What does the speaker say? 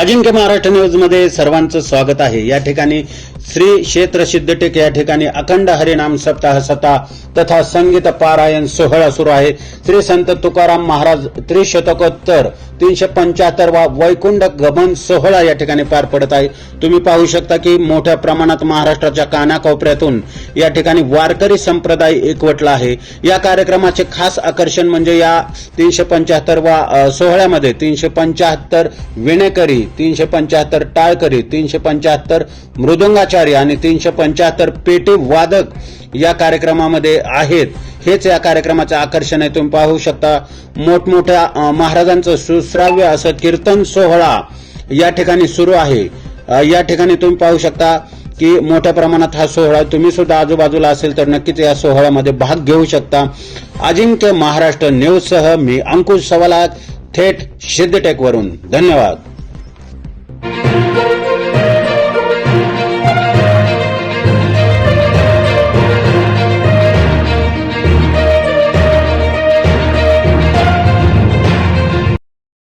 अजिंक्य महाराष्ट्र न्यूजमध्ये सर्वांचं स्वागत आहे. या ठिकाणी श्री क्षेत्र सिद्धटेक या ठिकाणी अखंड हरिनाम सप्ताह सता तथा संगीत पारायण सोहळा सुरू आहे. श्री संत तुकाराम महाराज त्रिशतकोत्तर तीनशे पंच्याहत्तर वा वैकुंठ गमन सोहळा या ठिकाणी पार पडत आहे. तुम्ही पाहू शकता की मोठ्या प्रमाणात महाराष्ट्राच्या कानाकोपऱ्यातून या ठिकाणी वारकरी संप्रदाय एकवटला आहे. या कार्यक्रमाचे खास आकर्षण म्हणजे या तीनशे पंच्याहत्तर वा सोहळ्यामध्ये तीनशे पंच्याहत्तर विणेकरी तीनशे पंच्याहत्तर टाळकरी तीनशे पंच्याहत्तर मृदुंगाचार्य आणि तीनशे पंच्याहत्तर पेटी वादक या कार्यक्रमामध्ये आहेत. हेच या कार्यक्रमाचं आकर्षण आहे. तुम्ही पाहू शकता मोठमोठ्या महाराजांचं सुश्राव्य असं कीर्तन सोहळा या ठिकाणी सुरू आहे. या ठिकाणी तुम्ही पाहू शकता की मोठ्या प्रमाणात हा सोहळा तुम्ही सुद्धा आजूबाजूला असेल तर नक्कीच या सोहळ्यामध्ये भाग घेऊ शकता. अजिंक्य महाराष्ट्र न्यूजसह मी अंकुश सवालात थेट सिद्धटेकवरून. धन्यवाद.